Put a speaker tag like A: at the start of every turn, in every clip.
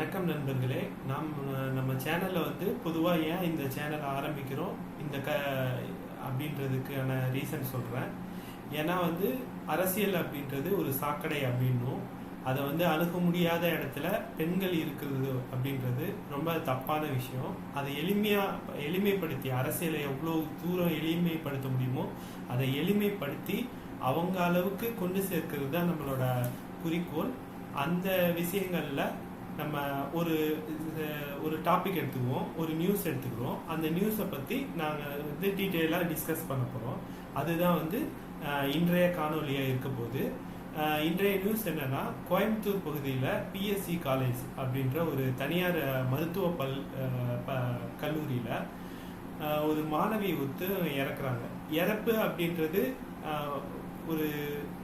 A: வணக்கம் நண்பர்களே. நாம் நம்ம சேனலில் வந்து பொதுவாக ஏன் இந்த சேனலை ஆரம்பிக்கிறோம்? இந்த க அப்படின்றதுக்கான ரீசன் சொல்கிறேன் ஏன்னா வந்து அரசியல் அப்படின்றது ஒரு சாக்கடை அப்படின்னும். அதை வந்து அணுக முடியாத இடத்துல பெண்கள் இருக்கிறது அப்படின்றது ரொம்ப தப்பான விஷயம். அதை எளிமையாக எளிமைப்படுத்தி அரசியலை எவ்வளோ தூரம் எளிமைப்படுத்த முடியுமோ அதை எளிமைப்படுத்தி அவங்க அளவுக்கு கொண்டு சேர்க்கிறது தான் நம்மளோட குறிக்கோள். அந்த விஷயங்களில் நம்ம ஒரு ஒரு டாபிக் எடுத்துக்குவோம் ஒரு நியூஸ் எடுத்துக்கிறோம் அந்த நியூஸை பற்றி நாங்கள் வந்து டீட்டெயிலாக டிஸ்கஸ் பண்ண போகிறோம் அதுதான் வந்து இன்றைய காணொலியாக இருக்க போது இன்றைய நியூஸ் என்னன்னா கோயம்புத்தூர் பகுதியில் பிஎஸ்சி காலேஜ் அப்படின்ற ஒரு தனியார் மருத்துவ பல் ப- கல்லூரியில் ஒரு மாணவி ஒத்து இறக்குறாங்க. இறப்பு அப்படின்றது ஒரு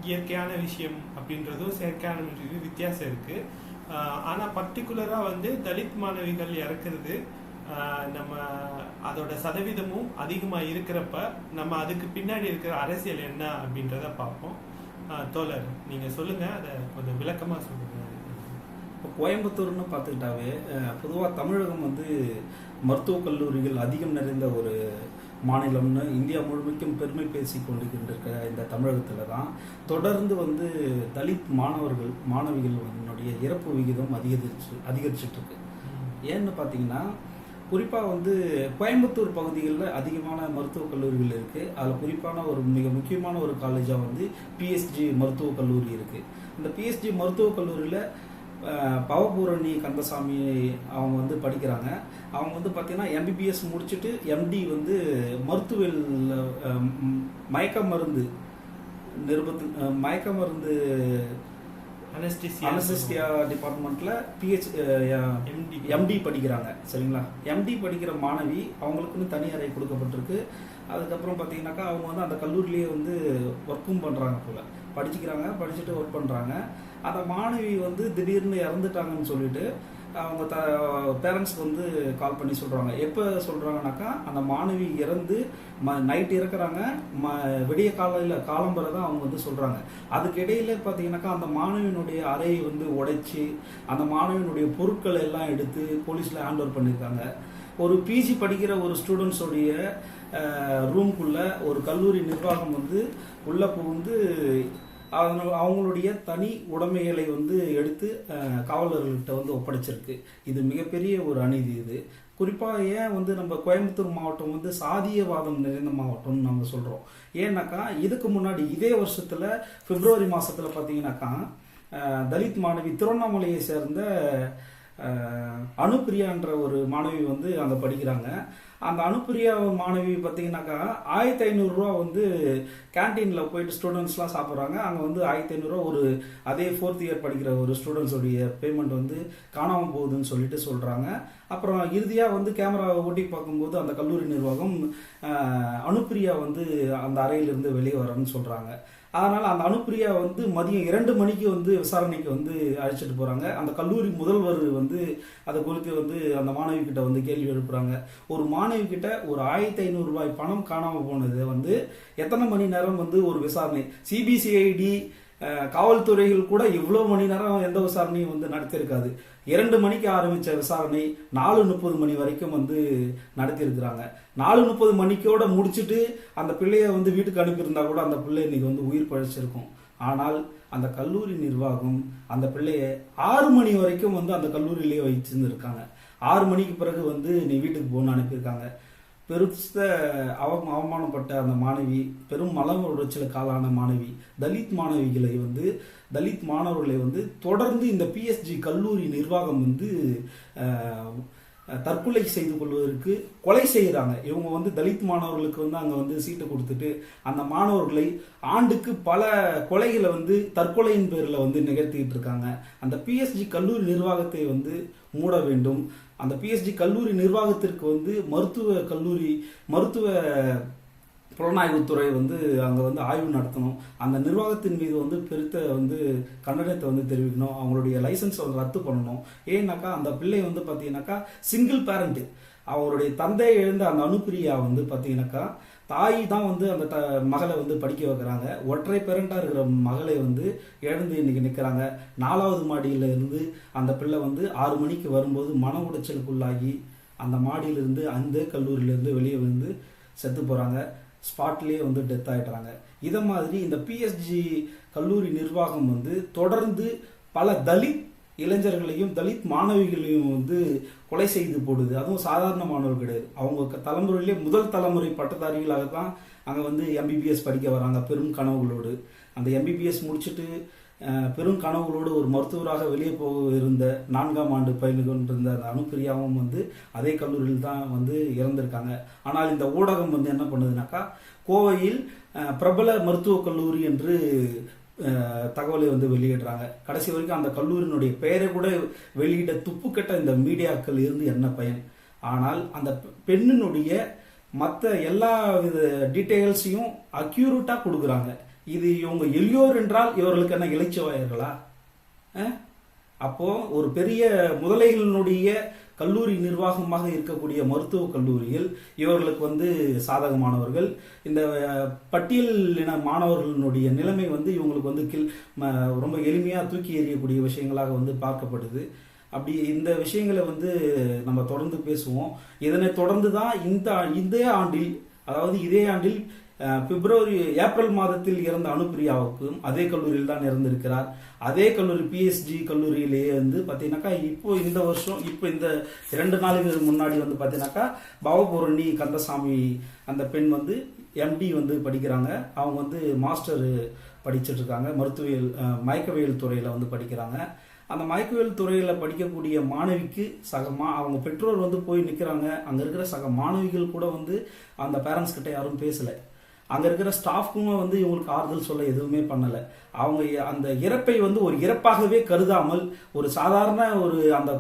A: இயற்கையான விஷயம் அப்படின்றதும் செயற்கையான வித்தியாசம் இருக்குது ஆனால் பர்டிகுலராக வந்து தலித் மாணவிகள் இறக்குறது நம்ம அதோட சதவீதமும் அதிகமாக இருக்கிறப்ப நம்ம அதுக்கு பின்னாடி இருக்கிற அரசியல் என்ன அப்படின்றத பார்ப்போம். தோழர் நீங்கள் சொல்லுங்கள் அதை கொஞ்சம் விளக்கமாக சொல்லுங்கள்
B: இப்போ கோயம்புத்தூர்னு பார்த்துக்கிட்டாவே பொதுவாக தமிழகம் வந்து மருத்துவக் கல்லூரிகள் அதிகம் நிறைந்த ஒரு மாநிலம்னு இந்தியா முழுமைக்கும் பெருமை பேசி கொண்டிருக்கின்ற இந்த தமிழகத்தில் தான் தொடர்ந்து வந்து தலித் மாணவர்கள் மாணவிகளுடைய இறப்பு விகிதம் அதிகரிச்சு அதிகரிச்சுட்டு இருக்கு ஏன்னு பார்த்தீங்கன்னா குறிப்பாக வந்து கோயம்புத்தூர் பகுதிகளில் அதிகமான மருத்துவக் கல்லூரிகள் இருக்குது அதில் குறிப்பான ஒரு மிக முக்கியமான ஒரு காலேஜாக வந்து பிஎஸ்ஜி மருத்துவக் கல்லூரி இருக்குது இந்த பிஎஸ்ஜி மருத்துவக் கல்லூரியில் பவபூரணி கந்தசாமி அவங்க வந்து படிக்கிறாங்க. அவங்க வந்து பார்த்தீங்கன்னா எம்பிபிஎஸ் முடிச்சுட்டு எம்டி வந்து மருத்துவல் மயக்க மருந்து நிருபத்து மயக்க மருந்து
A: அனஸ்டிசியா
B: அனசிஸ்டியா டிபார்ட்மெண்ட்ல பிஹெச்
A: MD.
B: எம்டி படிக்கிறாங்க. சரிங்களா? எம்டி படிக்கிற மாணவி அவங்களுக்குன்னு தனி அறை கொடுக்கப்பட்டிருக்கு. அதுக்கப்புறம் பார்த்தீங்கன்னாக்கா அவங்க வந்து அந்த கல்லூரியிலேயே வந்து ஒர்க்கும் பண்ணுறாங்க போல. படிச்சுக்கிறாங்க படிச்சுட்டு ஒர்க் பண்ணுறாங்க அந்த மாணவி வந்து திடீர்னு இறந்துட்டாங்கன்னு சொல்லிட்டு அவங்க த பேரண்ட்ஸ் வந்து கால் பண்ணி சொல்கிறாங்க எப்போ சொல்கிறாங்கனாக்கா அந்த மாணவி இறந்து ம நைட் இறக்குறாங்க. ம விடிய காலையில் காலம்பரை தான் அவங்க வந்து சொல்கிறாங்க அதுக்கு இடையில பார்த்தீங்கன்னாக்கா அந்த மாணவியினுடைய அறையை வந்து உடைச்சி அந்த மாணவியினுடைய பொருட்களை எல்லாம் எடுத்து போலீஸில் ஹேண்ட் ஓவர் பண்ணியிருக்காங்க. ஒரு பிஜி படிக்கிற ஒரு ஸ்டூடெண்ட்ஸோடைய ரூம்குள்ளே ஒரு கல்லூரி நிர்வாகம் வந்து உள்ளே புகுந்து அவங்க அவங்களுடைய தனி உடைமைகளை வந்து எடுத்து காவலர்கள்கிட்ட வந்து ஒப்படைச்சிருக்கு. இது மிகப்பெரிய ஒரு அநீதி இது. குறிப்பாக ஏன் வந்து நம்ம கோயம்புத்தூர் மாவட்டம் வந்து சாதியவாதம் நிறைந்த மாவட்டம்னு நம்ம சொல்கிறோம் ஏன்னாக்கா இதுக்கு முன்னாடி இதே வருஷத்தில் பிப்ரவரி மாதத்தில் பார்த்தீங்கன்னாக்கா தலித் மாணவி திருவண்ணாமலையை சேர்ந்த அனுப்பிரியான்ற ஒரு மாணவி வந்து அங்கே படிக்கிறாங்க. அந்த அனுப்பிரியா மாணவி பார்த்தீங்கன்னாக்கா ஆயிரத்தி ஐநூறுரூவா வந்து கேன்டீனில் போயிட்டு ஸ்டூடெண்ட்ஸ்லாம் சாப்பிட்றாங்க. அங்கே வந்து ஆயிரத்தி ஐநூறுரூவா ஒரு அதே ஃபோர்த் இயர் படிக்கிற ஒரு ஸ்டூடெண்ட்ஸோடைய பேமெண்ட் வந்து காணாமல் போகுதுன்னு சொல்லிட்டு சொல்கிறாங்க அப்புறம் இறுதியாக வந்து கேமராவை ஓட்டி பார்க்கும்போது அந்த கல்லூரி நிர்வாகம் அனுப்பிரியா வந்து அந்த அறையிலிருந்து வெளியே வரணும்னு சொல்கிறாங்க அதனால் அந்த அனுப்பிரியா வந்து மதியம் இரண்டு மணிக்கு வந்து விசாரணைக்கு வந்து அழைச்சிட்டு போகிறாங்க அந்த கல்லூரி முதல்வர் வந்து அதை குறித்து வந்து அந்த மாணவி கிட்ட வந்து கேள்வி எழுப்புறாங்க. ஒரு மாணவி கிட்ட ஒரு ஆயிரத்தி ஐநூறு ரூபாய் பணம் காணாமல் போனது வந்து எத்தனை மணி நேரம் வந்து ஒரு விசாரணை? சிபிசிஐடி காவல்துறைகள் கூட இவ்வளோ மணி நேரம் எந்த விசாரணையும் வந்து நடத்தியிருக்காது. இரண்டு மணிக்கு ஆரம்பித்த விசாரணை நாலு முப்பது மணி வரைக்கும் வந்து நடத்தியிருக்கிறாங்க. நாலு முப்பது மணிக்கோட முடிச்சுட்டு அந்த பிள்ளைய வந்து வீட்டுக்கு அனுப்பியிருந்தா கூட அந்த பிள்ளை இன்னைக்கு வந்து உயிர் பழிச்சிருக்கும். ஆனால் அந்த கல்லூரி நிர்வாகம் அந்த பிள்ளைய ஆறு மணி வரைக்கும் வந்து அந்த கல்லூரியிலேயே வச்சிருந்துருக்காங்க. ஆறு மணிக்கு பிறகு வந்து நீ வீட்டுக்கு போகணும்னு அனுப்பியிருக்காங்க. பெருத்த அவ அவமானப்பட்ட அந்த மாணவி பெரும் மலம் உளைச்சலுக்கு ஆளான மாணவி தலித் மாணவிகளை வந்து தலித் மாணவர்களை வந்து தொடர்ந்து இந்த பிஎஸ்ஜி கல்லூரி நிர்வாகம் வந்து தற்கொலை செய்து கொள்வதற்கு கொலை செய்கிறாங்க இவங்க வந்து தலித் மாணவர்களுக்கு வந்து அங்கே வந்து சீட்டை கொடுத்துட்டு அந்த மாணவர்களை ஆண்டுக்கு பல கொலைகளை வந்து தற்கொலையின் பேரில் வந்து நிகழ்த்திக்கிட்டு இருக்காங்க. அந்த பிஎஸ்ஜி கல்லூரி நிர்வாகத்தை வந்து மூட வேண்டும். அந்த பிஎஸ்டி கல்லூரி நிர்வாகத்திற்கு வந்து மருத்துவ கல்லூரி மருத்துவ புலனாய்வுத்துறை வந்து அங்கே வந்து ஆய்வு நடத்தணும். அந்த நிர்வாகத்தின் மீது வந்து பெருத்த வந்து கண்டனத்தை வந்து தெரிவிக்கணும். அவங்களுடைய லைசன்ஸை வந்து ரத்து பண்ணணும். ஏன்னாக்கா அந்த பிள்ளை வந்து பார்த்தீங்கன்னாக்கா சிங்கிள் பேரண்ட்டு அவருடைய தந்தை எழுந்த அந்த அனுப்பிரியா வந்து பார்த்தீங்கன்னாக்கா தாய் தான் வந்து அந்த த மகளை வந்து படிக்க வைக்கிறாங்க. ஒற்றை பேரண்டாக இருக்கிற மகளை வந்து இழந்து இன்னைக்கு நிற்கிறாங்க நாலாவது மாடியில் இருந்து அந்த பிள்ளை வந்து ஆறு மணிக்கு வரும்போது மன உடைச்சலுக்குள்ளாகி அந்த மாடியிலிருந்து அந்த கல்லூரியிலேருந்து வெளியே வந்து செத்து போகிறாங்க ஸ்பாட்லேயே வந்து டெத் ஆகிடுறாங்க இதை மாதிரி இந்த பிஎஸ்ஜி கல்லூரி நிர்வாகம் வந்து தொடர்ந்து பல தலித் இளைஞர்களையும் தலித் மாணவிகளையும் வந்து கொலை செய்து போடுது. அதுவும் சாதாரண மாணவர் கிடையாது. அவங்க தலைமுறையிலே முதல் தலைமுறை பட்டதாரிகளாக தான் அங்கே வந்து எம்பிபிஎஸ் படிக்க வராங்க பெரும் கனவுகளோடு. அந்த எம்பிபிஎஸ் முடிச்சுட்டு பெரும் கனவுகளோடு ஒரு மருத்துவராக வெளியே போக இருந்த நான்காம் ஆண்டு பயின்று கொண்டிருந்த அந்த அனுப்பிரியாவும் வந்து அதே கல்லூரியில் தான் வந்து இறந்திருக்காங்க. ஆனால் இந்த ஊடகம் வந்து என்ன பண்ணுதுனாக்கா கோவையில் பிரபல மருத்துவக் கல்லூரி என்று தகவலை வந்து வெளியிடுறாங்க. கடைசி வரைக்கும் அந்த கல்லூரியினுடைய பெயரை கூட வெளியிட துப்புக்கட்ட இந்த மீடியாக்கள் இருந்து என்ன பயன்? ஆனால் அந்த பெண்ணினுடைய மற்ற எல்லா வித டீட்டெயில்ஸையும் அக்யூரேட்டாக கொடுக்குறாங்க. இது இவங்க எளியோர் என்றால் இவர்களுக்கு என்ன இளைச்சவாயர்களா? அப்போது ஒரு பெரிய முதலைகளினுடைய கல்லூரி நிர்வாகமாக இருக்கக்கூடிய மருத்துவக் கல்லூரியில் இவர்களுக்கு வந்து சாதகமானவர்கள். இந்த பட்டியல் பட்டியலின மாணவர்களினுடைய நிலைமை வந்து இவங்களுக்கு வந்து கில் ரொம்ப எளிமையாக தூக்கி எறியக்கூடிய விஷயங்களாக வந்து பார்க்கப்படுது. அப்படி இந்த விஷயங்களை வந்து நம்ம தொடர்ந்து பேசுவோம். இதனை தொடர்ந்து தான் இந்த இதே ஆண்டில் அதாவது இதே ஆண்டில் பிப்ரவரி ஏப்ரல் மாதத்தில் இறந்த அனுப்பிரியாவுக்கும் அதே கல்லூரியில் தான் இறந்திருக்கிறார். அதே கல்லூரி பிஎஸ்ஜி கல்லூரியிலேயே வந்து பார்த்தீங்கன்னாக்கா இப்போ இந்த வருஷம் இப்போ இந்த இரண்டு நாளுக்கு முன்னாடி வந்து பார்த்தீங்கன்னாக்கா பவபூரணி கந்தசாமி அந்த பெண் வந்து எம்டி வந்து படிக்கிறாங்க. அவங்க வந்து மாஸ்டர் படிச்சுட்டு இருக்காங்க மருத்துவியல் மயக்கவியல் துறையில் வந்து படிக்கிறாங்க. அந்த மயக்கவியல் துறையில் படிக்கக்கூடிய மாணவிக்கு சக மா அவங்க பெற்றோர் வந்து போய் நிற்கிறாங்க அங்கே இருக்கிற சக மாணவிகள் கூட வந்து அந்த பேரண்ட்ஸ் கிட்ட யாரும் பேசலை. அங்கே இருக்கிற ஸ்டாஃப்க்கும் வந்து இவங்களுக்கு ஆறுதல் சொல்ல எதுவுமே பண்ணலை. அவங்க அந்த இறப்பை வந்து ஒரு இறப்பாகவே கருதாமல் ஒரு சாதாரண ஒரு அந்த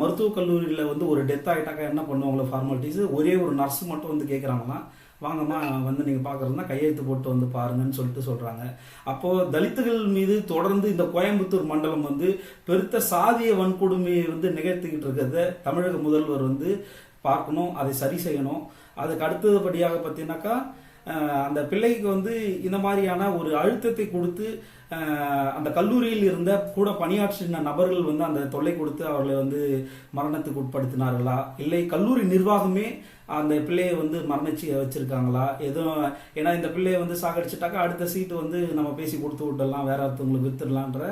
B: மருத்துவக் கல்லூரியில் வந்து ஒரு டெத் ஆகிட்டாக்கா என்ன பண்ணுவாங்களோ ஃபார்மாலிட்டிஸ் ஒரே ஒரு நர்ஸ் மட்டும் வந்து கேட்குறாங்களாம் வாங்கம்மா வந்து நீங்கள் பார்க்குறதுனா கையெழுத்து போட்டு வந்து பாருங்கன்னு சொல்லிட்டு சொல்கிறாங்க அப்போது தலித்துகள் மீது தொடர்ந்து இந்த கோயம்புத்தூர் மண்டலம் வந்து பெருத்த சாதிய வன்கொடுமையை வந்து நிகழ்த்திக்கிட்டு இருக்கிறத தமிழக முதல்வர் வந்து பார்க்கணும் அதை சரி செய்யணும். அதுக்கு அடுத்ததுபடியாக பார்த்தீங்கன்னாக்கா அந்த பிள்ளைக்கு வந்து இந்த மாதிரியான ஒரு அழுத்தத்தை கொடுத்து அந்த கல்லூரியில் இருந்த கூட பணியாற்றின நபர்கள் வந்து அந்த தொல்லை கொடுத்து அவர்களை வந்து மரணத்துக்கு உட்படுத்தினார்களா? இல்லை கல்லூரி நிர்வாகமே அந்த பிள்ளையை வந்து மரணிச்சு வச்சிருக்காங்களா? எதுவும் ஏன்னா இந்த பிள்ளையை வந்து சாகடிச்சிட்டாக்கா அடுத்த சீட்டு வந்து நம்ம பேசி கொடுத்து விட்டுடலாம் வேற ஒருத்தவங்களுக்கு வித்துடலான்ற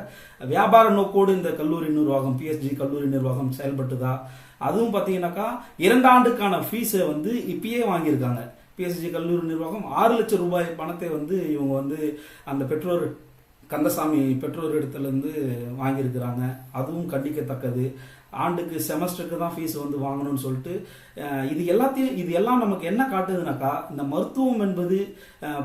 B: வியாபார நோக்கோடு இந்த கல்லூரி நிர்வாகம் பிஎஸ்ஜி கல்லூரி நிர்வாகம் செயல்பட்டுதா? அதுவும் பார்த்தீங்கன்னாக்கா இரண்டு ஆண்டுக்கான ஃபீஸை வந்து இப்பயே வாங்கியிருக்காங்க. பிஎஸ்ஜி கல்லூரி நிர்வாகம் ஆறு லட்சம் ரூபாய் பணத்தை வந்து இவங்க வந்து அந்த பெற்றோர் கந்தசாமி பெற்றோர் இடத்துலேருந்து வாங்கியிருக்கிறாங்க. அதுவும் கண்டிக்கத்தக்கது. ஆண்டுக்கு செமஸ்டருக்கு தான் ஃபீஸ் வந்து வாங்கணும்னு சொல்லிட்டு இது எல்லாத்தையும் இது எல்லாம் நமக்கு என்ன காட்டுதுனாக்கா இந்த மருத்துவம் என்பது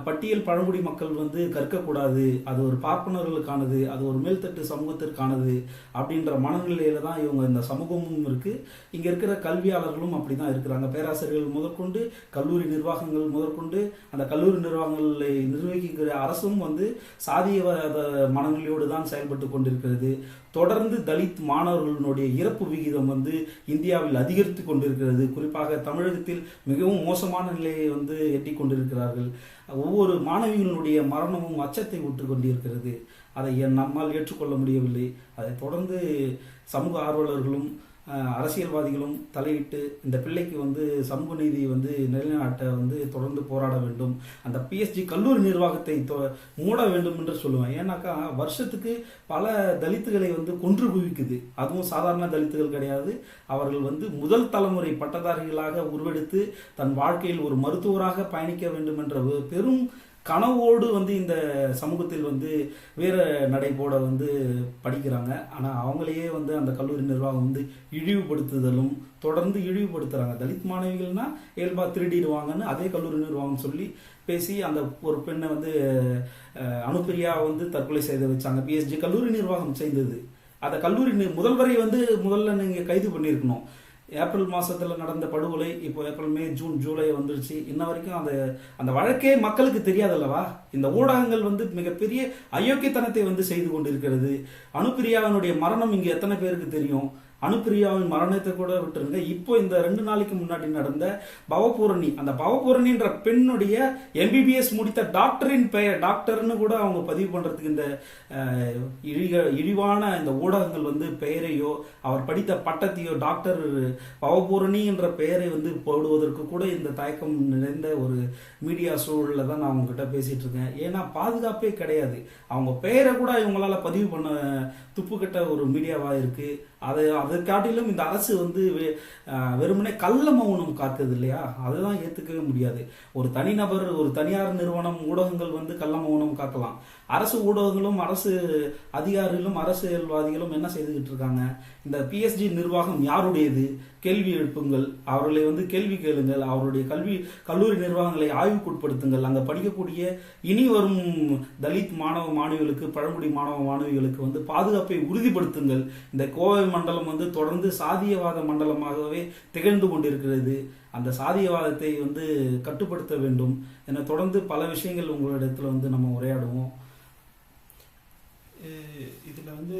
B: பட்டியல் பழங்குடி மக்கள் வந்து கற்கக்கூடாது அது ஒரு பார்ப்பனர்களுக்கானது அது ஒரு மேல்தட்டு சமூகத்திற்கானது அப்படின்ற மனநிலையில தான் இவங்க இந்த சமூகமும் இருக்கு. இங்க இருக்கிற கல்வியாளர்களும் அப்படி தான் இருக்கிறாங்க. பேராசிரியர்கள் முதற்கொண்டு கல்லூரி நிர்வாகங்கள் முதற்கொண்டு அந்த கல்லூரி நிர்வாகங்களை நிர்வகிக்கிற அரசும் வந்து சாதியவாத மனநிலையோடு தான் செயல்பட்டு கொண்டிருக்கிறது. தொடர்ந்து தலித் மாணவர்களுடைய இறப்பு விகிதம் வந்து இந்தியாவில் அதிகரித்து கொண்டிருக்கிறது. குறிப்பாக தமிழகத்தில் மிகவும் மோசமான நிலையை வந்து எட்டி கொண்டிருக்கிறார்கள். ஒவ்வொரு மாணவிகளுடைய மரணமும் அச்சத்தை விட்டு கொண்டிருக்கிறது. அதை என் நம்மால் ஏற்றுக்கொள்ள முடியவில்லை. அதை தொடர்ந்து சமூக ஆர்வலர்களும் அரசியல்வாதிகளும் தலையிட்டு இந்த பிள்ளைக்கு வந்து சமூக நீதி வந்து நிலைநாட்ட வந்து தொடர்ந்து போராட வேண்டும். அந்த பிஎஸ்ஜி கல்லூரி நிர்வாகத்தை தொ- மூட வேண்டும் என்று சொல்லுவேன். ஏன்னாக்கா வருஷத்துக்கு பல தலித்துகளை வந்து கொன்று குவிக்குது. அதுவும் சாதாரண தலித்துகள் கிடையாது. அவர்கள் வந்து முதல் தலைமுறை பட்டதாரிகளாக உருவெடுத்து தன் வாழ்க்கையில் ஒரு மருத்துவராக பயணிக்க வேண்டும் என்ற பெரும் கனவோடு வந்து இந்த சமூகத்தில் வந்து வேற நடைபோட வந்து படிக்கிறாங்க. ஆனால் அவங்களையே வந்து அந்த கல்லூரி நிர்வாகம் வந்து இழிவுபடுத்துதலும் தொடர்ந்து இழிவுபடுத்துகிறாங்க தலித் மாணவிகள்னா இயல்பாக திருடிடுவாங்கன்னு அதே கல்லூரி நிர்வாகம் சொல்லி பேசி அந்த ஒரு பெண்ணை வந்து அனுப்பிரியா வந்து தற்கொலை செய்து வச்சாங்க. பிஎஸ்ஜி கல்லூரி நிர்வாகம் செய்தது. அந்த கல்லூரி முதல்வரை வந்து முதல்ல நீங்கள் கைது பண்ணியிருக்கணும். ஏப்ரல் மாதத்தில் நடந்த படுகொலை இப்போ ஏப்ரல் மே ஜூன் ஜூலை வந்துருச்சு. இன்ன வரைக்கும் அந்த அந்த வழக்கே மக்களுக்கு தெரியாதல்லவா? இந்த ஊடகங்கள் வந்து மிகப்பெரிய அயோக்கியத்தனத்தை வந்து செய்து கொண்டிருக்கிறது. அனுப்பிரியாவினுடைய மரணம் இங்கே எத்தனை பேருக்கு தெரியும்? அனுப்பிரியாவின் மரணத்தை கூட விட்டுருங்க. இப்போ இந்த ரெண்டு நாளைக்கு முன்னாடி நடந்த பவபூரணி அந்த பவபூரணின்ற பெண்ணுடைய எம்பிபிஎஸ் முடித்த டாக்டரின் பெயர் டாக்டர்னு கூட அவங்க பதிவு பண்ணுறதுக்கு இந்த இழிக இழிவான இந்த ஊடகங்கள் வந்து பெயரையோ அவர் படித்த பட்டத்தையோ டாக்டர் பவபூரணி என்ற பெயரை வந்து போடுவதற்கு கூட இந்த தயக்கம் நிறைந்த ஒரு மீடியா சூழலில் தான் நான் அவங்ககிட்ட பேசிகிட்டு இருக்கேன். ஏன்னா பாதுகாப்பே கிடையாது. அவங்க பெயரை கூட இவங்களால பதிவு பண்ண துப்புக்கிட்ட ஒரு மீடியாவாக இருக்குது அதை அதை காட்டிலும் இந்த அரசு வந்து வெறுமனே கள்ள மௌனம் காத்தது இல்லையா? அதுதான் ஏத்துக்கவே முடியாது. ஒரு தனிநபர் ஒரு தனியார் நிறுவனம் ஊடகங்கள் வந்து கள்ள மௌனம் காக்கலாம். அரசு ஊடகங்களும் அரசு அதிகாரிகளும் அரசியல்வாதிகளும் என்ன செய்துகிட்டு இருக்காங்க? இந்த பிஎஸ்டி நிர்வாகம் யாருடையது? கேள்வி எழுப்புங்கள். அவர்களை வந்து கேள்வி கேளுங்கள். அவருடைய கல்வி கல்லூரி நிர்வாகங்களை ஆய்வுக்குட்படுத்துங்கள். அங்கே படிக்கக்கூடிய இனி வரும் தலித் மாணவ மாணவிகளுக்கு பழங்குடி மாணவ மாணவிகளுக்கு வந்து பாதுகாப்பை உறுதிப்படுத்துங்கள். இந்த கோவை மண்டலம் வந்து தொடர்ந்து சாதியவாத மண்டலமாகவே திகழ்ந்து கொண்டிருக்கிறது. அந்த சாதியவாதத்தை வந்து கட்டுப்படுத்த வேண்டும். என தொடர்ந்து பல விஷயங்கள் உங்களிடத்தில் வந்து நம்ம உரையாடுவோம்.
A: இதில் வந்து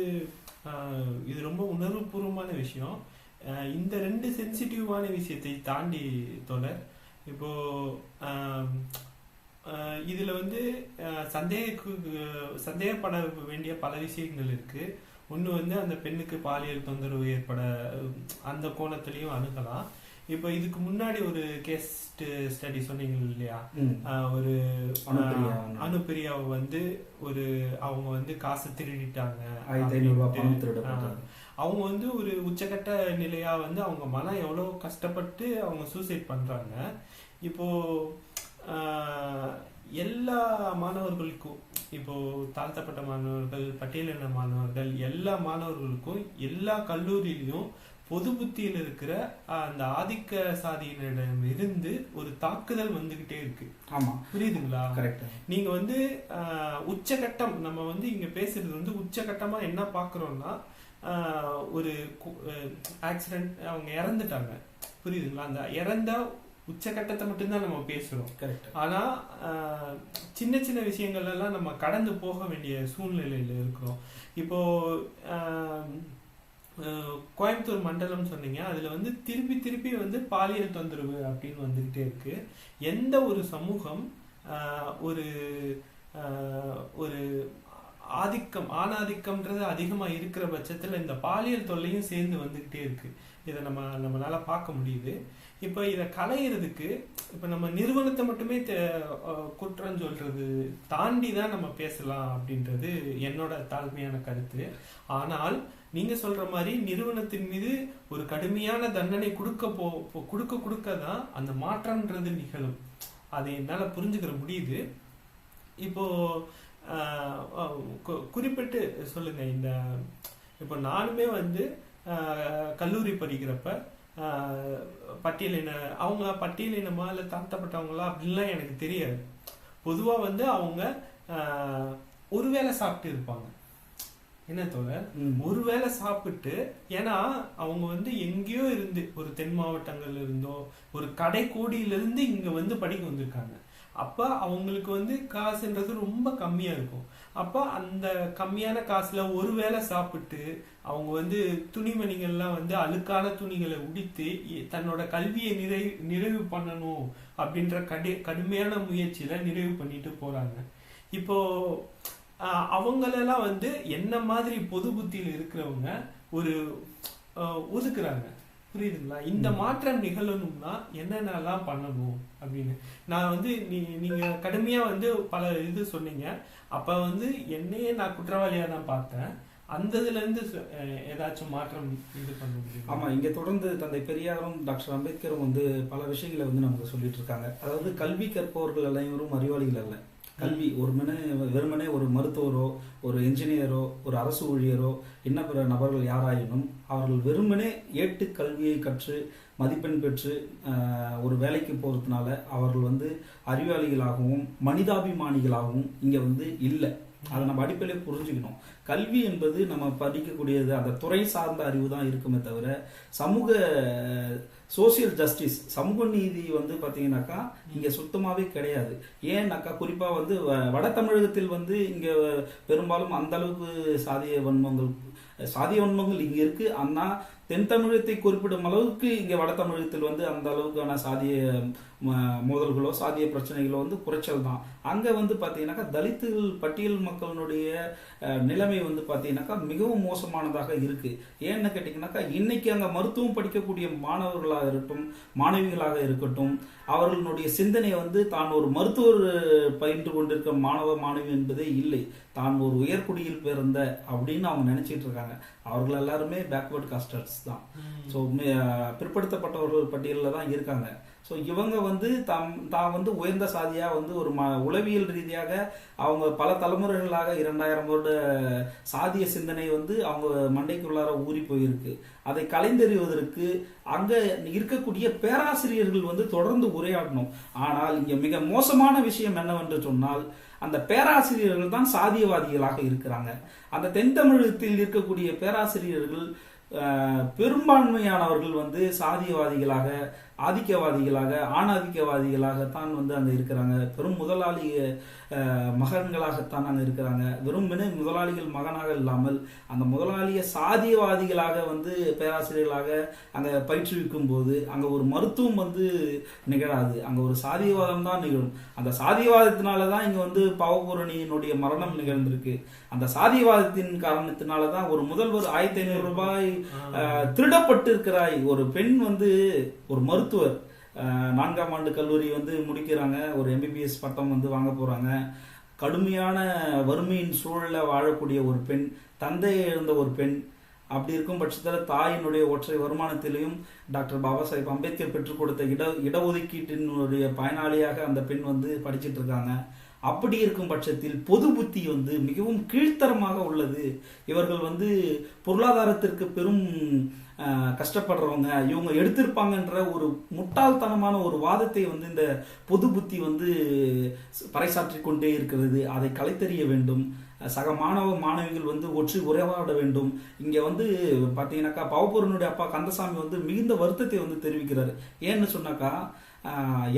A: இது ரொம்ப உணர்வுபூர்வமான விஷயம். இந்த ரெண்டு சென்சிட்டிவான விஷயத்தை தாண்டி தொடர் இப்போ இதில் வந்து சந்தேக சந்தேகக்கு சந்தேகப்பட வேண்டிய பல விஷயங்கள் இருக்குது ஒன்று வந்து அந்த பெண்ணுக்கு பாலியல் தொந்தரவு ஏற்பட அந்த கோணத்திலையும் அணுகலாம். இப்போ இதுக்கு முன்னாடி ஒரு கேஸ் ஸ்டடி சொன்னீங்க இல்லையா? ஒரு அனுப்பிரியாவை வந்து ஒரு அவங்க வந்து காசு திருடிட்டாங்க அவங்க வந்து ஒரு உச்சக்கட்ட நிலையா வந்து அவங்க மனம் எவ்வளோ கஷ்டப்பட்டு அவங்க சூசைட் பண்றாங்க. இப்போ ஆஹ் எல்லா மாணவர்களுக்கும் இப்போ தாழ்த்தப்பட்ட மாணவர்கள் பட்டியலின மாணவர்கள் எல்லா மாணவர்களுக்கும் எல்லா கல்லூரியிலையும் பொது புத்தியில் இருக்கிற அந்த ஆதிக்க சாதியினரிடம் இருந்து ஒரு தாக்குதல் வந்துகிட்டே இருக்கு.
B: ஆமா.
A: புரியுதுங்களா?
B: கரெக்ட்
A: நீங்க வந்து உச்சகட்டம் நம்ம வந்து இங்க பேசுறது வந்து உச்சகட்டமா என்ன பாக்குறோம்னா ஒரு ஆக்சிடென்ட் அவங்க இறந்துட்டாங்க. புரியுதுங்களா? அந்த இறந்த உச்சகட்டத்தை மட்டும்தான் நம்ம பேசுறோம்.
B: கரெக்ட்
A: ஆனா சின்ன சின்ன விஷயங்கள் எல்லாம் நம்ம கடந்து போக வேண்டிய சூழ்நிலையில இருக்கிறோம். இப்போ கோயம்புத்தூர் மண்டலம் சொன்னீங்க. அதில் வந்து திருப்பி திருப்பி வந்து பாலியல் தொந்தரவு அப்படின்னு வந்துக்கிட்டே இருக்கு. எந்த ஒரு சமூகம் ஒரு ஒரு ஆதிக்கம் ஆணாதிக்கம்ன்றது அதிகமாக இருக்கிற பட்சத்தில் இந்த பாலியல் தொல்லையும் சேர்ந்து வந்துக்கிட்டே இருக்கு. இதை நம்ம நம்மளால பார்க்க முடியுது. இப்போ இதை களையிறதுக்கு இப்போ நம்ம நிறுவனத்தை மட்டுமே தே- குற்றம் சொல்றது தாண்டி தான் நம்ம பேசலாம் அப்படின்றது என்னோட தாழ்மையான கருத்து. ஆனால் நீங்க சொல்ற மாதிரி நிறுவனத்தின் மீது ஒரு கடுமையான தண்டனை கொடுக்க போ கொடுக்க கொடுக்க தான் அந்த மாற்றம்ன்றது நிகழும். அதை என்னால் புரிஞ்சுக்கிற முடியுது. இப்போ கு- குறிப்பிட்டு சொல்லுங்க இந்த இப்போ நானுமே வந்து கல்லூரி படிக்கிறப்ப பட்டியலின அவங்க பட்டியலினமா இல்லை தாழ்த்தப்பட்டவங்களா அப்படின்லாம் எனக்கு தெரியாது. பொதுவா வந்து அவங்க ஒருவேளை சாப்பிட்டு இருப்பாங்க. என்ன தோழர். ஒருவேளை சாப்பிட்டு ஏன்னா அவங்க வந்து எங்கேயோ இருந்து ஒரு தென் மாவட்டங்கள்ல இருந்தோ ஒரு கடைக்கோடியில இருந்து இங்க வந்து படிக்க வந்திருக்காங்க. அப்போ அவங்களுக்கு வந்து காசுன்றது ரொம்ப கம்மியாக இருக்கும். அப்போ அந்த கம்மியான காசில் ஒரு வேளை சாப்பிட்டு அவங்க வந்து துணிமணிகள்லாம் வந்து அழுக்கான துணிகளை உடித்து தன்னோட கல்வியை நிறைவு நிறைவு பண்ணணும் அப்படின்ற கடு கடுமையான முயற்சியில் நிறைவு பண்ணிட்டு போகிறாங்க இப்போ அவங்களெல்லாம் வந்து என்ன மாதிரி பொது புத்தியில் இருக்கிறவங்க ஒரு ஒதுக்குறாங்க. புரியுதுங்களா? இந்த மாற்றம் நிகழணும்னா என்னென்னலாம் பண்ணணும் அப்படின்னு? நான் வந்து நீ நீங்க கடுமையா வந்து பல இது சொன்னீங்க. அப்ப வந்து என்னையே நான் குற்றவாளியா தான் பார்த்தேன். அந்த இதுல இருந்து சொ- அஹ், ஏதாச்சும் மாற்றம் இது பண்ண முடியும்?
B: ஆமா இங்க தொடர்ந்து தந்தை பெரியாரும் டாக்டர் அம்பேத்கரும் வந்து பல விஷயங்களை வந்து நமக்கு சொல்லிட்டு இருக்காங்க. அதாவது கல்வி கற்பவர்கள் அனைவரும் அறிவாளிகள் அல்ல. கல்வி ஒரு மனே வெறுமனே ஒரு மருத்துவரோ ஒரு என்ஜினியரோ ஒரு அரசு ஊழியரோ இன்ன பிற நபர்கள் யாராயினும் அவர்கள் வெறுமனே ஏட்டு கல்வியை கற்று மதிப்பெண் பெற்று ஒரு வேலைக்கு போகிறதுனால அவர்கள் வந்து அறிவாளிகளாகவும் மனிதாபிமானிகளாகவும் இங்கே வந்து இல்லை. அதை நம்ம அடிப்படையிலே புரிஞ்சுக்கணும். கல்வி என்பது நம்ம படிக்கக்கூடியது அந்த துறை சார்ந்த அறிவு தான் இருக்குமே தவிர சமூக சோசியல் ஜஸ்டிஸ் சமூக நீதி வந்து பார்த்தீங்கன்னாக்கா இங்கே சுத்தமாகவே கிடையாது. ஏன்னாக்கா குறிப்பாக வந்து வ- வட தமிழகத்தில் வந்து இங்கே பெரும்பாலும் அந்த அளவுக்கு சாதிய வன்மங்கள் சாதிய வன்மங்கள் இங்கே இருக்கு. ஆனால் தென் தமிழகத்தை குறிப்பிடும் அளவுக்கு இங்கே வட தமிழகத்தில் வந்து அந்த அளவுக்கான சாதிய ம- மோதல்களோ சாதிய பிரச்சனைகளோ வந்து குறைச்சல் தான். அங்கே வந்து பார்த்தீங்கன்னாக்கா தலித்துகள் பட்டியல் மக்களினுடைய நிலைமை வந்து பார்த்தீங்கன்னாக்கா மிகவும் மோசமானதாக இருக்குது ஏன்னு கேட்டிங்கனாக்கா இன்னைக்கு அங்கே மருத்துவம் படிக்கக்கூடிய மாணவர்களாக இருக்கட்டும் மாணவிகளாக இருக்கட்டும் அவர்களுடைய சிந்தனை வந்து தான் ஒரு மருத்துவர் பயின்று கொண்டிருக்க மாணவ மாணவி என்பதே இல்லை. தான் ஒரு உயர்குடியில் பிறந்த அப்படின்னு அவங்க நினச்சிட்டு இருக்காங்க. அவர்கள் எல்லாருமே பேக்வர்ட் காஸ்டர்ஸ் தான். ஸோ பிற்படுத்தப்பட்டவர்கள் பட்டியலில் தான் இருக்காங்க. ஸோ இவங்க வந்து தாம் தான் வந்து உயர்ந்த சாதியாக வந்து ஒரு ம உளவியல் ரீதியாக அவங்க பல தலைமுறைகளாக இரண்டாயிரம் வருட சாதிய சிந்தனை வந்து அவங்க மண்டைக்குள்ளார ஊறி போயிருக்கு. அதை கலைந்தெறிவதற்கு அங்கே இருக்கக்கூடிய பேராசிரியர்கள் வந்து தொடர்ந்து உரையாடணும். ஆனால் இங்கே மிக மோசமான விஷயம் என்னவென்று சொன்னால் அந்த பேராசிரியர்கள் தான் சாதியவாதிகளாக இருக்கிறாங்க. அந்த தென் தமிழகத்தில் இருக்கக்கூடிய பேராசிரியர்கள் பெரும்பான்மையானவர்கள் வந்து சாதியவாதிகளாக ஆதிக்கவாதிகளாக ஆணாதிக்கவாதிகளாகத்தான் வந்து அங்கே இருக்கிறாங்க. பெரும் முதலாளி மகன்களாகத்தான் அங்கே இருக்கிறாங்க. வெறுமனே முதலாளிகள் மகனாக இல்லாமல் அந்த முதலாளிய சாதியவாதிகளாக வந்து பேராசிரியர்களாக அங்கே பயிற்றுவிக்கும் போது அங்கே ஒரு மருத்துவம் வந்து நிகழாது. அங்கே ஒரு சாதியவாதம் தான் நிகழும். அந்த சாதியவாதத்தினால தான் இங்கே வந்து பாவபூரணியினுடைய மரணம் நிகழ்ந்திருக்கு. அந்த சாதியவாதத்தின் காரணத்தினால தான் ஒரு முதல்வர் ஆயிரத்தி ஐநூறு ரூபாய் திருடப்பட்டு இருக்கிறாய் ஒரு பெண் வந்து ஒரு மருத்துவர் நான்காம் ஆண்டு கல்லூரி வந்து முடிக்கிறாங்க. ஒரு எம்பிபிஎஸ் பட்டம் வந்து வாங்க போகிறாங்க கடுமையான வறுமையின் சூழலில் வாழக்கூடிய ஒரு பெண் தந்தையை இழந்த ஒரு பெண் அப்படி இருக்கும் பட்சத்தில் தாயினுடைய ஒற்றை வருமானத்திலையும் டாக்டர் பாபா சாஹிப் அம்பேத்கர் பெற்றுக் கொடுத்த இட இடஒதுக்கீட்டினுடைய பயனாளியாக அந்த பெண் வந்து படிச்சுட்டு இருக்காங்க. அப்படி இருக்கும் பட்சத்தில் பொது புத்தி வந்து மிகவும் கீழ்த்தரமாக உள்ளது. இவர்கள் வந்து பொருளாதாரத்திற்கு பெரும் கஷ்டப்படுறவங்க. இவங்க எடுத்திருப்பாங்கன்ற ஒரு முட்டாள்தனமான ஒரு வாதத்தை வந்து இந்த பொது புத்தி வந்து பறைசாற்றி கொண்டே இருக்கிறது. அதை கலைத்தறிய வேண்டும். சக மாணவ மாணவிகள் வந்து ஒற்றி உரையாட வேண்டும். இங்கே வந்து பார்த்தீங்கன்னாக்கா பவபூரனுடைய அப்பா கந்தசாமி வந்து மிகுந்த வருத்தத்தை வந்து தெரிவிக்கிறார். ஏன்னு சொன்னாக்கா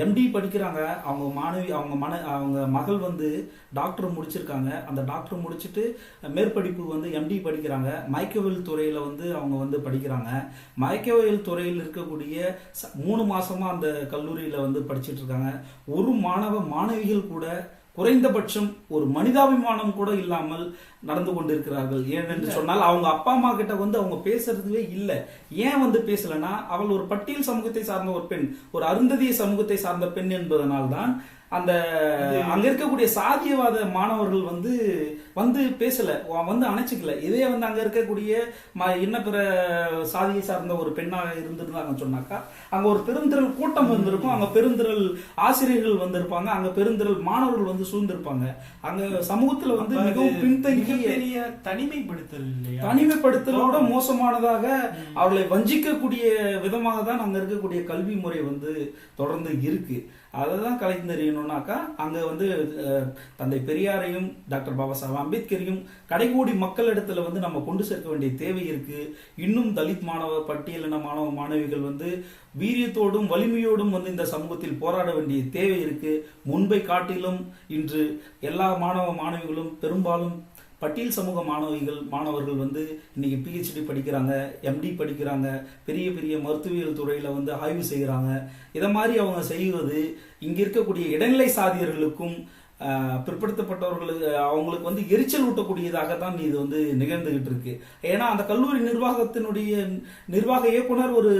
B: எம்டி படிக்கிறாங்க. அவங்க மாணவி அவங்க மன அவங்க மகள் வந்து டாக்டர் முடிச்சிருக்காங்க. அந்த டாக்டர் முடிச்சுட்டு மேற்படிப்பு வந்து எம்டி படிக்கிறாங்க. மயக்கவியல் துறையில் வந்து அவங்க வந்து படிக்கிறாங்க. மயக்கவியல் துறையில் இருக்கக்கூடிய மூணு மாதமாக அந்த கல்லூரியில் வந்து படிச்சிட்டு இருக்காங்க ஒரு மாணவ மாணவிகள் கூட குறைந்தபட்சம் ஒரு மனிதாபிமானம் கூட இல்லாமல் நடந்து கொண்டிருக்கிறார்கள். ஏனென்று சொன்னால் அவங்க அப்பா அம்மா கிட்ட வந்து அவங்க பேசுறதுவே இல்லை. ஏன் வந்து பேசலன்னா அவள் ஒரு பட்டியல் சமூகத்தை சார்ந்த ஒரு பெண் ஒரு அருந்ததிய சமூகத்தை சார்ந்த பெண் என்பதனால்தான் அந்த அங்க இருக்கக்கூடிய சாதியவாத மாணவர்கள் வந்து வந்து பேசல வந்து அணைச்சிக்கல. இதே வந்து அங்க இருக்கக்கூடிய இன்ன பிற சாதியை சார்ந்த ஒரு பெண்ணாக இருந்திருந்தாங்க சொன்னாக்கா அங்க ஒரு பெருந்திரள் கூட்டம் வந்திருக்கும். அங்க பெருந்திரள் ஆசிரியர்கள் வந்திருப்பாங்க. அங்க பெருந்திரள் மாணவர்கள் வந்து சூழ்ந்திருப்பாங்க. அங்க சமூகத்துல வந்து மிகவும் பின்தங்கிய
A: மிகப்பெரிய தனிமைப்படுத்தல்
B: தனிமைப்படுத்தலோட மோசமானதாக அவர்களை வஞ்சிக்கக்கூடிய விதமாக தான் அங்க இருக்கக்கூடிய கல்வி முறை வந்து தொடர்ந்து இருக்கு. அதை தான் கலைந்தறியணும்னாக்கா அங்க வந்து தந்தை பெரியாரையும் டாக்டர் பாபா சாஹேப் அம்பேத்கரையும் கடைகோடி மக்களிடத்துல வந்து நம்ம கொண்டு சேர்க்க வேண்டிய தேவை இருக்கு. இன்னும் தலித் மாணவ பட்டியலின மாணவ மாணவிகள் வந்து வீரியத்தோடும் வலிமையோடும் வந்து இந்த சமூகத்தில் போராட வேண்டிய தேவை இருக்கு. முன்பை காட்டிலும் இன்று எல்லா மாணவ மாணவிகளும் பெரும்பாலும் பட்டியல் சமூக மாணவிகள் மாணவர்கள் வந்து இன்னைக்கு பிஹெச்டி படிக்கிறாங்க எம்டி படிக்கிறாங்க பெரிய பெரிய மருத்துவியல் துறையில் வந்து ஆய்வு செய்கிறாங்க இதை மாதிரி அவங்க செய்வது இங்கே இருக்கக்கூடிய இடைநிலை சாதியர்களுக்கும் பிற்படுத்தப்பட்டவர்களுக்கு அவங்களுக்கு வந்து எரிச்சல் ஊட்டக்கூடியதாக தான் இது வந்து நிகழ்ந்துகிட்டு இருக்கு. ஏன்னா அந்த கல்லூரி நிர்வாகத்தினுடைய நிர்வாக இயக்குனர் ஒரு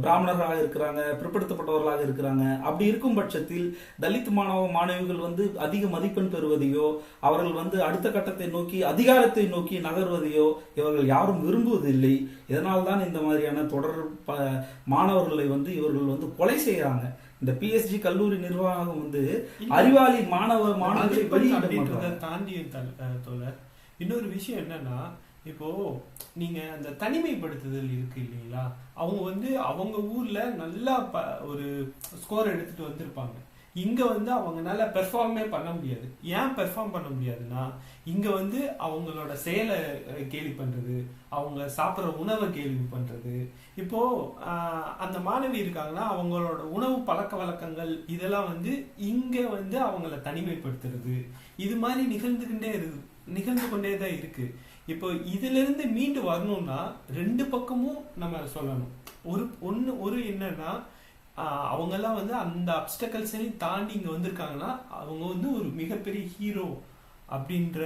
B: பிராமணர்களாக பிராமணராக இருக்கிறாங்க பிற்படுத்தப்பட்டவர்களாக இருக்கிறாங்க. அப்படி இருக்கும் பட்சத்தில் தலித் மாணவ மாணவிகள் வந்து அதிக மதிப்பெண் பெறுவதையோ அவர்கள் வந்து அடுத்த கட்டத்தை நோக்கி அதிகாரத்தை நோக்கி நகர்வதையோ இவர்கள் யாரும் விரும்புவதில்லை. இதனால் தான் இந்த மாதிரியான தொடர் ப- மாணவர்களை வந்து இவர்கள் வந்து கொலை செய்கிறாங்க இந்த பிஎஸ்ஜி கல்லூரி நிர்வாகம் வந்து அறிவாளி மாணவ மாணவர்களை
A: அப்படின்றத தாண்டி தோழர் இன்னொரு விஷயம் என்னன்னா இப்போ நீங்க அந்த தனிமைப்படுத்துதல் இருக்கு இல்லைங்களா? அவங்க வந்து அவங்க ஊர்ல நல்லா ஒரு ஸ்கோர் எடுத்துட்டு வந்திருப்பாங்க. இங்க வந்து அவங்கனால பெர்ஃபார்மே பண்ண முடியாது. ஏன் பெர்ஃபார்ம் பண்ண முடியாதுன்னா இங்க வந்து அவங்களோட செயலை கேள்வி கேலி பண்றது அவங்க சாப்பிட்ற உணவை கேள்வி பண்றது. இப்போ அந்த மாணவி இருக்காங்கன்னா அவங்களோட உணவு பழக்க வழக்கங்கள் இதெல்லாம் வந்து இங்க வந்து அவங்கள தனிமைப்படுத்துறது. இது மாதிரி நிகழ்ந்துகிட்டே இருக்கு நிகழ்ந்து கொண்டே தான் இருக்கு. இப்போ இதுல இருந்து மீண்டு வரணும்னா ரெண்டு பக்கமும் நம்ம சொல்லணும். ஒரு ஒன்று ஒரு என்னன்னா அவங்கெல்லாம் வந்து அந்த அப்டக்கல்ஸையும் தாண்டி இங்கே வந்திருக்காங்கன்னா அவங்க வந்து ஒரு மிகப்பெரிய ஹீரோ அப்படின்ற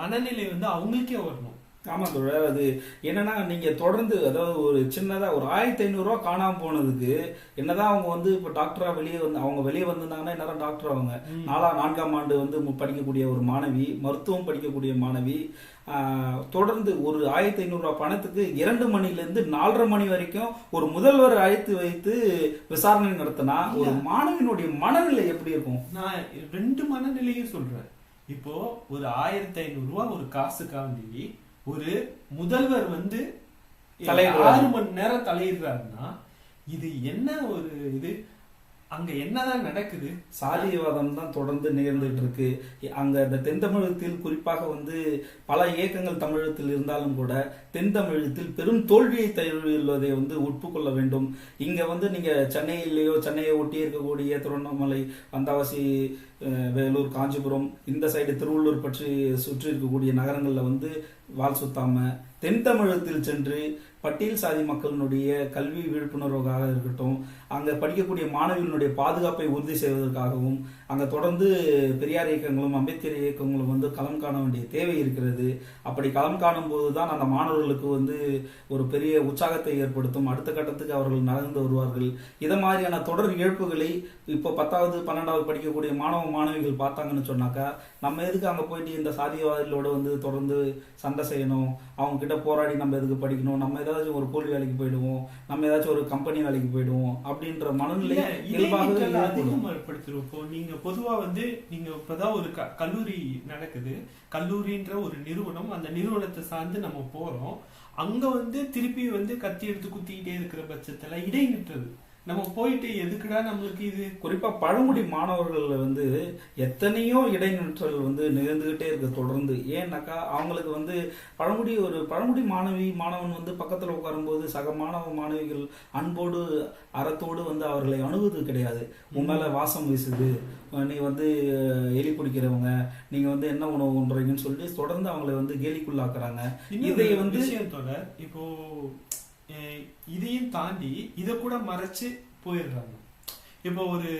A: மனநிலை வந்து அவங்களுக்கே வரணும்.
B: ஆமா தோழர் அது என்னன்னா நீங்க தொடர்ந்து அதாவது ஒரு சின்னதா ஒரு ஆயிரத்தி ஐநூறுரூவா காணாம போனதுக்கு என்னதான் அவங்க வந்து இப்போ டாக்டரா வெளியே வந்து அவங்க வெளியே வந்திருந்தாங்கன்னா என்னதான் டாக்டர் அவங்க? நாலா நான்காம் ஆண்டு வந்து படிக்கக்கூடிய ஒரு மாணவி மருத்துவம் படிக்கக்கூடிய மாணவி தொடர்ந்து ஒரு ஆயிரத்தி ஐநூறுரூவா பணத்துக்கு இரண்டு மணிலேருந்து நாலரை மணி வரைக்கும் ஒரு முதல்வர் அழைத்து வைத்து விசாரணை நடத்தினா ஒரு மாணவியினுடைய மனநிலை எப்படி இருக்கும்?
A: நான் ரெண்டு மனநிலையும் சொல்றேன். இப்போ ஒரு ஆயிரத்தி ஐநூறு ரூபாய் ஒரு காசுக்காண்டி ஒரு முதல்வர் வந்து. ஆறு மணி நேரம் தலையிடுறாருன்னா இது என்ன ஒரு இது அங்க என்னதான் நடக்குது?
B: சாதியவாதம் தான் தொடர்ந்து நிகழ்ந்துட்டு இருக்கு அங்க இந்த தென் தமிழகத்தில் குறிப்பாக வந்து பல இயக்கங்கள் தமிழகத்தில் இருந்தாலும் கூட தென் தமிழகத்தில் பெரும் தோல்வியை தழுவியுள்ளதை வந்து ஒப்புக்கொள்ள வேண்டும். இங்க வந்து நீங்க சென்னையிலேயோ சென்னையை ஒட்டி இருக்கக்கூடிய திருவண்ணாமலை வந்தாவாசி வேலூர் காஞ்சிபுரம் இந்த சைடு திருவள்ளூர் பற்றி சுற்றி இருக்கக்கூடிய நகரங்களில் வந்து வால் சுத்தாம தென் தமிழகத்தில் சென்று பட்டியல் சாதி மக்களினுடைய கல்வி விழிப்புணர்வுக்காக இருக்கட்டும் அங்கே படிக்கக்கூடிய மாணவிகளுடைய பாதுகாப்பை உறுதி செய்வதற்காகவும் அங்கே தொடர்ந்து பெரியார் இயக்கங்களும் அம்பேத்கர் இயக்கங்களும் வந்து களம் காண வேண்டிய தேவை இருக்கிறது. அப்படி களம் காணும் போது தான் அந்த மாணவர்களுக்கு வந்து ஒரு பெரிய உற்சாகத்தை ஏற்படுத்தும். அடுத்த கட்டத்துக்கு அவர்கள் நகர்ந்து வருவார்கள். இதை மாதிரியான தொடர் இழப்புகளை இப்போ பத்தாவது பன்னெண்டாவது படிக்கக்கூடிய மாணவ மாணவிகள் பார்த்தாங்கன்னு சொன்னாக்கா நம்ம எதுக்கு அங்கே போயிட்டு இந்த சாதியவாதிகளோட வந்து தொடர்ந்து சண்டை செய்யணும்? அவங்க கிட்ட போராடி நம்ம எதுக்கு படிக்கணும்? நம்ம ஏதாச்சும் ஒரு கூலி வேலைக்கு போயிடுவோம் நம்ம ஏதாச்சும் ஒரு கம்பெனி வேலைக்கு போயிடுவோம் அப்படின்ற மனநிலை.
A: அதிகமாகப்படுத்திரும் இப்போ நீங்க பொதுவா வந்து நீங்க இப்பதான் ஒரு கல்லூரி நடக்குது. கல்லூரின்ற ஒரு நிறுவனம் அந்த நிறுவனத்தை சார்ந்து நம்ம போறோம். அங்க வந்து திருப்பி வந்து கத்தி எடுத்து குத்திக்கிட்டே இருக்கிற பட்சத்துல இடைநிற்றல் நம்ம போயிட்டு எதுக்குடா நம்மளுக்கு இது?
B: குறிப்பா பழங்குடி மாணவர்கள் வந்து எத்தனையோ இடைநிற்றல் வந்து நிகழ்ந்துகிட்டே இருக்கு தொடர்ந்து. ஏன்னாக்கா அவங்களுக்கு வந்து பழங்குடி ஒரு பழங்குடி மாணவி மாணவன் வந்து பக்கத்துல உட்காரும்போது சக மாணவ மாணவிகள் அன்போடு அறத்தோடு வந்து அவர்களை அணுகுவது கிடையாது. உன் மேல வாசம் வீசுது. நீ வந்து எலி பிடிக்கிறவங்க நீங்க வந்து என்ன உணவு உண்றீங்கன்னு சொல்லி தொடர்ந்து அவங்களை வந்து கேலிக்குள்ளாக்குறாங்க. இதை வந்து
A: இப்போ இதையும் தாண்டி இத கூட மறைச்சு போயிடுறாங்க. இப்போ ஒரு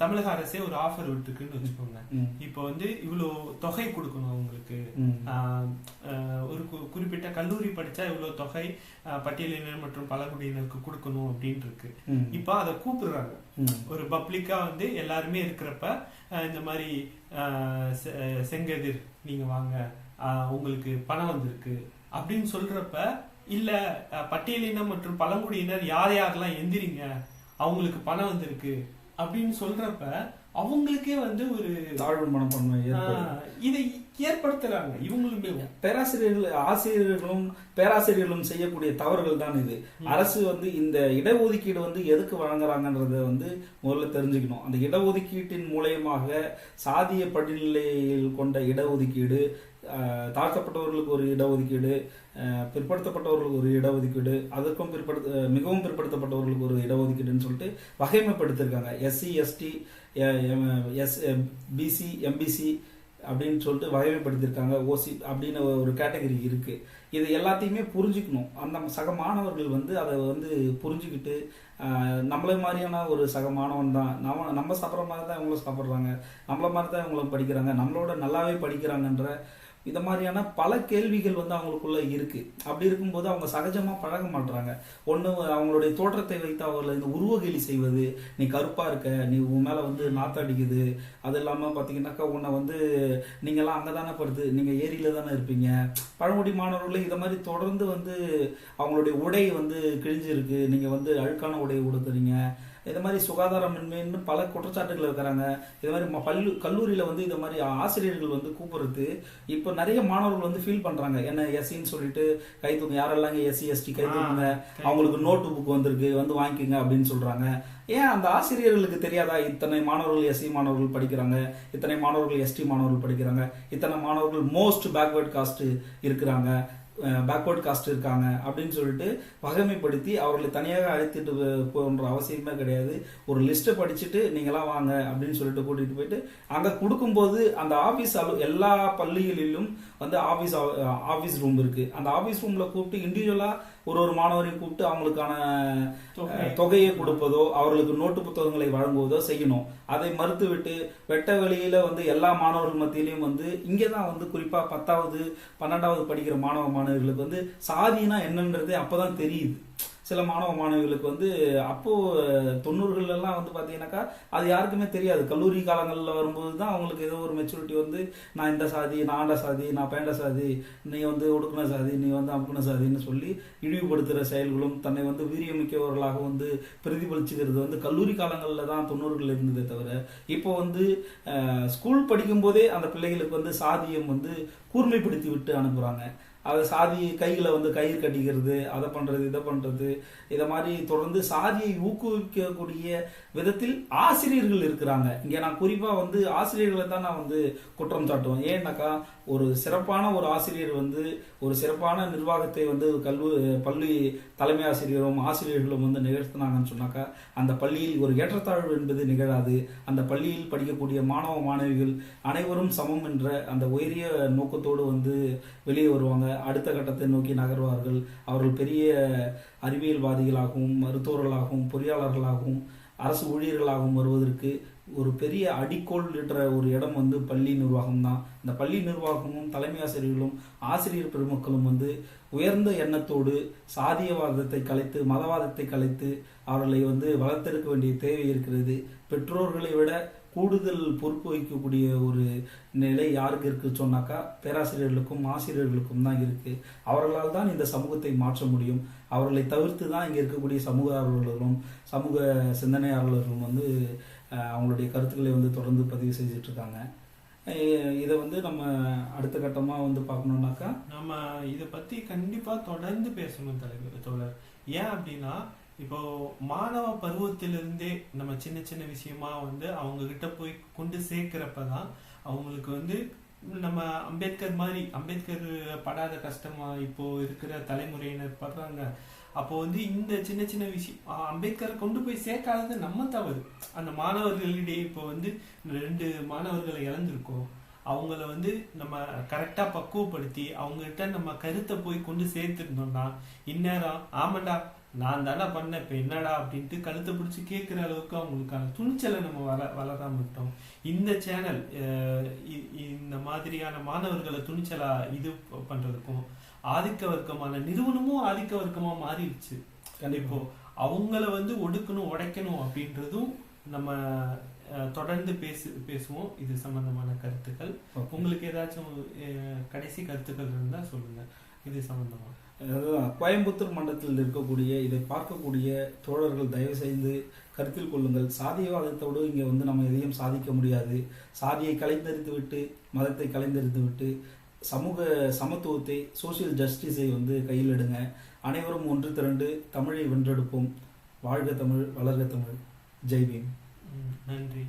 A: தமிழக அரசே ஒரு ஆஃபர் விட்டுருக்குன்னு வச்சுக்கோங்க. இப்போ வந்து இவ்வளோ தொகை கொடுக்கணும் அவங்களுக்கு. ஒரு குறிப்பிட்ட கல்லூரி படிச்சா இவ்வளவு தொகை பட்டியலினர் மற்றும் பழங்குடியினருக்கு கொடுக்கணும் அப்படின்னு இருக்கு இப்போ அதை கூப்பிடுறாங்க. ஒரு பப்ளிக்கா வந்து எல்லாருமே இருக்கிறப்ப இந்த மாதிரி செங்கதிர் நீங்க வாங்க. உங்களுக்கு பணம் வந்திருக்கு. அப்படின்னு சொல்றப்ப இல்ல பட்டியலினம் மற்றும் பழங்குடியினர் யார் யாரெல்லாம் எந்திரிங்க? அவங்களுக்கு பணம் வந்திருக்கு. அப்படின்னு சொல்றப்ப அவங்களுக்கே வந்து ஒரு
B: தாழ்வு மனப்பான்மை
A: இதை ஏற்படுத்துறாங்க. இவங்களுமே
B: பேராசிரியர்கள் ஆசிரியர்களும் பேராசிரியர்களும் செய்யக்கூடிய தவறுகள் தான் இது. அரசு வந்து இந்த இடஒதுக்கீடு வந்து எதுக்கு வழங்குறாங்கன்றத வந்து முதல்ல தெரிஞ்சுக்கணும். அந்த இடஒதுக்கீட்டின் மூலயமாக சாதிய படிநிலையில் கொண்ட இடஒதுக்கீடு தாழ்த்தப்பட்டவர்களுக்கு ஒரு இடஒதுக்கீடு பிற்படுத்தப்பட்டவர்களுக்கு ஒரு இடஒதுக்கீடு அதற்கும் பிற்படுத்த மிகவும் பிற்படுத்தப்பட்டவர்களுக்கு ஒரு இடஒதுக்கீடுன்னு சொல்லிட்டு வகைமைப்படுத்திருக்காங்க SC ST S BC MBC அப்படின்னு சொல்லிட்டு வகைமைப்படுத்தியிருக்காங்க. ஓசி அப்படின்னு ஒரு கேட்டகரி இருக்குது இது எல்லாத்தையுமே புரிஞ்சுக்கணும். அந்த சக மாணவர்கள் வந்து அதை வந்து புரிஞ்சுக்கிட்டு நம்மளை மாதிரியான ஒரு சக மாணவன் தான். நம்ம நம்ம சாப்பிட்ற மாதிரி தான் இவங்களும் சாப்பிட்றாங்க. நம்மள மாதிரி தான் இவங்களும் படிக்கிறாங்க. நம்மளோட நல்லாவே படிக்கிறாங்கன்ற இந்த மாதிரியான பல கேள்விகள் வந்து அவங்களுக்குள்ள இருக்கு. அப்படி இருக்கும்போது அவங்க சகஜமா பழக மாட்டுறாங்க ஒன்று அவங்களுடைய தோற்றத்தை வைத்து அவர்களை இந்த உருவகேலி செய்வது நீ கருப்பா இருக்க நீ உன் மேல வந்து நாத்தடிக்குது. அது இல்லாம பாத்தீங்கன்னாக்கா உன்னை வந்து நீங்கெல்லாம் அங்கதானே படுது நீங்க ஏரியில தானே இருப்பீங்க. பழங்குடி மாணவர்களே இதை மாதிரி தொடர்ந்து வந்து அவங்களுடைய உடை வந்து கிழிஞ்சிருக்கு. நீங்க வந்து அழுக்கான உடையை உடுத்துறீங்க. இது மாதிரி சுகாதாரமின்மைன்னு பல குற்றச்சாட்டுகள் இருக்கிறாங்க. இது மாதிரி பள்ளு கல்லூரியில வந்து இந்த மாதிரி ஆசிரியர்கள் வந்து கூப்பிடுறது. இப்போ நிறைய மாணவர்கள் வந்து ஃபீல் பண்றாங்க. என்ன எஸ்சின்னு சொல்லிட்டு கை தூங்க யாரெல்லாம் எஸ்சி எஸ்டி கை தூக்குங்க? அவங்களுக்கு நோட்டு புக் வந்திருக்கு. வந்து வாங்கிக்கோங்க அப்படின்னு சொல்றாங்க. ஏன் அந்த ஆசிரியர்களுக்கு தெரியாதா? இத்தனை மாணவர்கள் எஸ்சி மாணவர்கள் படிக்கிறாங்க. இத்தனை மாணவர்கள் எஸ்டி மாணவர்கள் படிக்கிறாங்க. இத்தனை மாணவர்கள் மோஸ்ட் பேக்வேர்ட் காஸ்ட் இருக்கிறாங்க. பேக்வர்ட் காஸ்ட் இருக்காங்க அப்படின்னு சொல்லிட்டு வகைமைப்படுத்தி அவர்களை தனியாக அழைத்துட்டு போ- போன்ற அவசியமே கிடையாது. ஒரு லிஸ்ட்டை படிச்சுட்டு நீங்களாம் வாங்க அப்படின்னு சொல்லிட்டு கூட்டிட்டு போயிட்டு அங்கே கொடுக்கும்போது அந்த ஆஃபீஸ் அலு எல்லா பள்ளிகளிலும் வந்து ஆஃபீஸ் ஆஃபீஸ் ரூம் இருக்கு. அந்த ஆஃபீஸ் ரூம்ல கூப்பிட்டு இண்டிவிஜுவலா ஒரு ஒரு மாணவரையும் கூப்பிட்டு அவங்களுக்கான தொகையை கொடுப்பதோ அவர்களுக்கு நோட்டு புத்தகங்களை வழங்குவதோ செய்யணும். அதை மறுத்துவிட்டு வெட்ட வெளியில வந்து எல்லா மாணவர்கள் மத்தியிலையும் வந்து இங்கே தான் வந்து குறிப்பா பத்தாவது பன்னெண்டாவது படிக்கிற மாணவ மாணவர்களுக்கு வந்து சாதினா என்னன்றது அப்போதான் தெரியுது. சில மாணவ மாணவிகளுக்கு வந்து அப்போது தொண்ணூறுகள்லாம் வந்து பார்த்தீங்கன்னாக்கா அது யாருக்குமே தெரியாது. கல்லூரி காலங்களில் வரும்போது தான் அவங்களுக்கு ஏதோ ஒரு மெச்சூரிட்டி வந்து நான் இந்த சாதி நான் ஆண்ட சாதி நான் பேண்ட சாதி நீ வந்து ஒடுக்குன சாதி நீ வந்து அமுக்குன சாதின்னு சொல்லி இழிவுபடுத்துகிற செயல்களும் தன்னை வந்து வீரியமிக்கவர்களாக வந்து பிரதிபலிச்சுக்கிறது வந்து கல்லூரி காலங்களில் தான் தொண்ணூறுகள் இருந்ததே தவிர இப்போ வந்து ஸ்கூல் படிக்கும்போதே அந்த பிள்ளைகளுக்கு வந்து சாதியம் வந்து கூர்மைப்படுத்தி விட்டு அனுப்புகிறாங்க அது சாதி கைகளை வந்து கயிறு கட்டிக்கிறது அதை பண்ணுறது இதை பண்ணுறது இதை மாதிரி தொடர்ந்து சாதியை ஊக்குவிக்கக்கூடிய விதத்தில் ஆசிரியர்கள் இருக்கிறாங்க. இங்கே நான் குறிப்பாக வந்து ஆசிரியர்களை தான் நான் வந்து குற்றம் சாட்டுவேன். ஏன்னாக்கா ஒரு சிறப்பான ஒரு ஆசிரியர் வந்து ஒரு சிறப்பான நிர்வாகத்தை வந்து கல்வி பள்ளி தலைமை ஆசிரியரும் ஆசிரியர்களும் வந்து நிகழ்த்தினாங்கன்னு சொன்னாக்கா அந்த பள்ளியில் ஒரு ஏற்றத்தாழ்வு என்பது நிகழாது. அந்த பள்ளியில் படிக்கக்கூடிய மாணவ மாணவிகள் அனைவரும் சமம் என்ற அந்த உயரிய நோக்கத்தோடு வந்து வெளியே வருவாங்க. அடுத்த கட்டத்தை நோக்கி நகர்வார்கள். அவர்கள் பெரிய அறிவியல்வாதிகளாகவும் மருத்துவர்களாகவும் பொறியாளர்களாகவும் அரசு ஊழியர்களாகவும் வருவதற்கு ஒரு பெரிய அடிக்கோல் என்ற ஒரு இடம் வந்து பள்ளி நிர்வாகம் தான் இந்த பள்ளி நிர்வாகமும் தலைமை ஆசிரியர்களும் ஆசிரியர் பெருமக்களும் வந்து உயர்ந்த எண்ணத்தோடு சாதியவாதத்தை கலைத்து மதவாதத்தை கலைத்து அவர்களை வந்து வளர்த்தெடுக்க வேண்டிய தேவை இருக்கிறது. பெற்றோர்களை விட கூடுதல் பொறுப்பு வகிக்கக்கூடிய ஒரு நிலை யாருக்கு இருக்கு சொன்னாக்கா பேராசிரியர்களுக்கும் ஆசிரியர்களுக்கும் தான் இருக்கு. அவர்களால் தான் இந்த சமூகத்தை மாற்ற முடியும். அவர்களை தவிர்த்து தான் இங்கே இருக்கக்கூடிய சமூக ஆர்வலர்களும் சமூக சிந்தனையாளர்களும் வந்து அவங்களுடைய கருத்துக்களை வந்து தொடர்ந்து பதிவு செஞ்சுட்டு இருக்காங்க இதை வந்து நம்ம அடுத்த கட்டமாக வந்து பார்க்கணுன்னாக்கா
A: நம்ம இதை பற்றி கண்டிப்பாக தொடர்ந்து பேசணும் தலைவர் தோழர். ஏன் அப்படின்னா இப்போ மாணவ பருவத்திலிருந்தே நம்ம சின்ன சின்ன விஷயமா வந்து அவங்க கிட்ட போய் கொண்டு சேர்க்கிறப்பதான் அவங்களுக்கு வந்து நம்ம அம்பேத்கர் மாதிரி அம்பேத்கர் படாத கஷ்டமா இப்போ இருக்கிற தலைமுறையினர் படுறாங்க. அப்போ வந்து இந்த சின்ன சின்ன விஷயம் அம்பேத்கரை கொண்டு போய் சேர்க்காதது நம்ம தவறு. அந்த மாணவர்களிடையே இப்போ வந்து ரெண்டு மாணவர்களை இழந்திருக்கோம். அவங்கள வந்து நம்ம கரெக்டா பக்குவப்படுத்தி அவங்ககிட்ட நம்ம கருத்தை போய் கொண்டு சேர்த்துருந்தோம்னா இந்நேரம் ஆமாண்டா நான் தானே பண்ணேன் இப்ப என்னடா அப்படின்ட்டு கழுத்தை பிடிச்சி கேட்குற அளவுக்கு அவங்களுக்கான துணிச்சலை நம்ம வள வளராம விட்டோம். இந்த சேனல் இந்த மாதிரியான மாணவர்களை துணிச்சலா இது பண்றதுக்கும் ஆதிக்க வர்க்கமான நிறுவனமும் ஆதிக்க வர்க்கமா மாறிடுச்சு. இப்போ அவங்கள வந்து ஒடுக்கணும் உடைக்கணும் அப்படின்றதும் நம்ம தொடர்ந்து பேசு பேசுவோம். இது சம்பந்தமான கருத்துக்கள். உங்களுக்கு ஏதாச்சும் கடைசி கருத்துக்கள் இருந்தா சொல்லுங்க. இது சம்பந்தமா.
B: கோயம்புத்தூர் மண்டலத்தில் இருக்கக்கூடிய இதை பார்க்கக்கூடிய தோழர்கள் தயவு செய்து கருத்தில் கொள்ளுங்கள். சாதியவாதத்தோடு இங்கே வந்து நம்ம எதையும் சாதிக்க முடியாது. சாதியை கலைந்தெறிந்து விட்டு மதத்தை கலைந்தெறிந்து விட்டு சமூக சமத்துவத்தை சோஷியல் ஜஸ்டிஸை வந்து கையில் எடுங்க. அனைவரும் ஒன்று திரண்டு தமிழை வென்றெடுப்போம். வாழ்க தமிழ் வளர்க தமிழ்.
A: ஜெய்பீம் நன்றி.